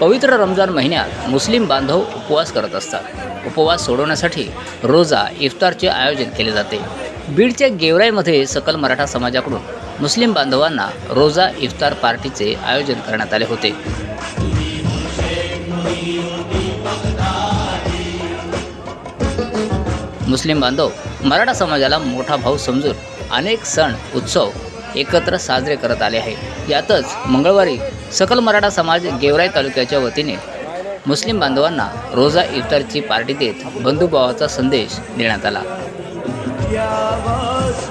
पवित्र रमजान महिन्यात मुस्लिम बांधव उपवास करत असतात. उपवास सोडवण्यासाठी रोजा इफ्तारचे आयोजन केले जाते. बीडच्या गेवराईमध्ये सकल मराठा समाजाकडून मुस्लिम बांधवांना रोजा इफ्तार पार्टीचे आयोजन करण्यात आले होते. मुस्लिम बांधव मराठा समाजाला मोठा भाऊ समजून अनेक सण उत्सव एकत्र साजरे करत आले आहे. यातच मंगळवारी सकल मराठा समाज गेवराई तालुक्याच्या वतीने मुस्लिम बांधवांना रोजा इफ्तारची पार्टी देत बंधुभावाचा संदेश देण्यात आला. यावास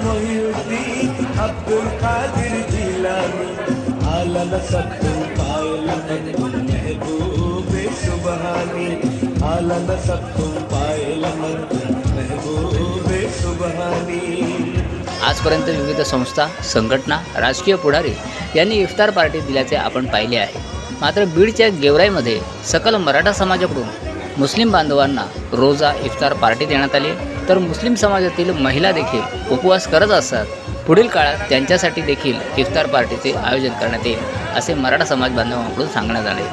आजपर्यंत विविध संस्था संघटना राजकीय पुढारी यांनी इफ्तार पार्टी दिल्याचे आपण पाहिले आहे. मात्र बीडच्या गेवराईमध्ये सकल मराठा समाजाकडून मुस्लिम बांधवांना रोजा इफ्तार पार्टी देण्यात आली. तर मुस्लिम समाजातील महिला देखील उपवास करत असतात पुढील काळात त्यांच्यासाठी देखील इफ्तार पार्टीचे आयोजन करण्यात येईल असे मराठा समाज बांधवांकडून सांगण्यात आले.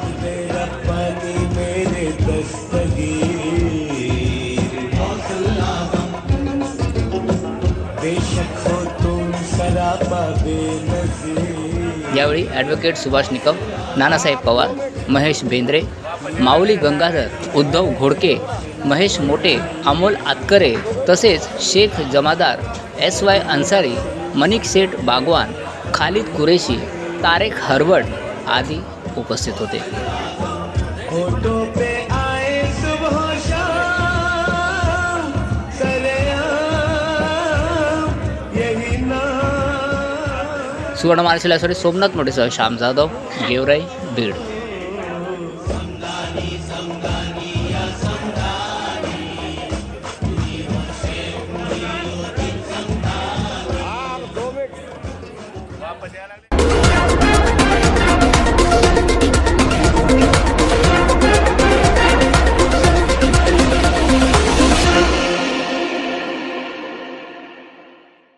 यावेळी ॲडव्होकेट सुभाष निकम नानासाहेब पवार महेश बेंद्रे माऊली गंगाधर उद्धव घोडके महेश मोटे अमोल आतकरे तसेच शेख जमादार एस वाय अन्सारी मनिक शेठ बागवान खालिद कुरेशी तारेक हरवड आदी उपस्थित होते. सुवर्ण मार्शल सॉरी सोमनाथ मोठेसह श्याम जाधव गेवराई बीड.